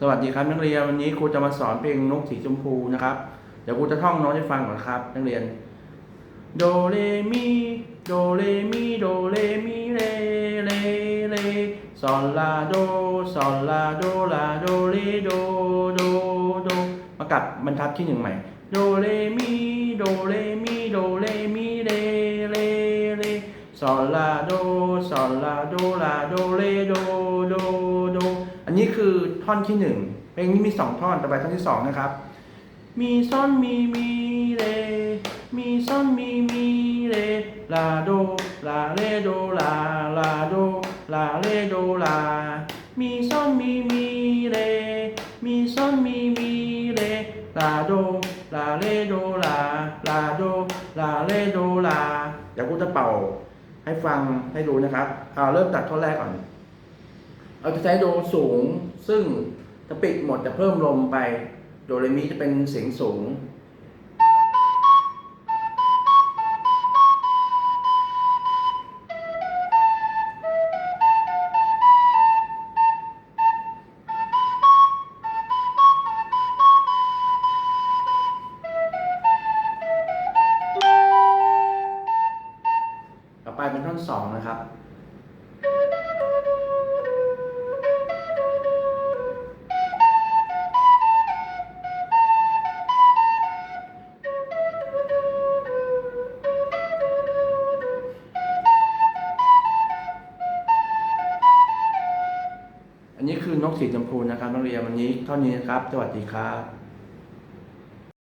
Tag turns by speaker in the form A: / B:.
A: สวัสดีครับนักเรียนวันนี้ครูจะมาสอนเพลงนกสีชมพูนะครับ เดี๋ยวครูจะท่องน้ตให้ฟังก่อนครับ นักเรียนโดเรมีโดเรมีโดเรมีเรเรเรซอลลาโดซอลลาโดลาโดเรโดโดโดมากลับบรรทัดที่หนึ่งใหม่โดเรมีโดเรมีโดเรมีเรเรเรซอลลาโดซอลลาโดลาโดเรโดโดโด อันนี้คือท่อนที่หนึ่งเพลงนี้มีสองท่อนต่อไปท่อนที่สองนะครับ มีซ่อนมีมีเรมีซ่อนมีมีเรลาโดลาเรโดลาลาโดลาเรโดลา มีซ่อนมีมีเรมีซ่อนมีมีเรลาโดลาเรโดลาลาโดลาเรโดลาเดี๋ยวกูจะเป่าให้ฟังให้ดูนะครับเอาเริ่มจากท่อนแรกก่อน เราจะใช้โดสูง ซึ่งจะปิดหมดจะเพิ่มลมไป โดเรมีจะเป็นเสียงสูง ต่อไปเป็นท่อนสองนะครับ อันนี้คือนกสีชมพูนะครับนักเรียนวันนี้เท่านี้นะครับ สวัสดีครับ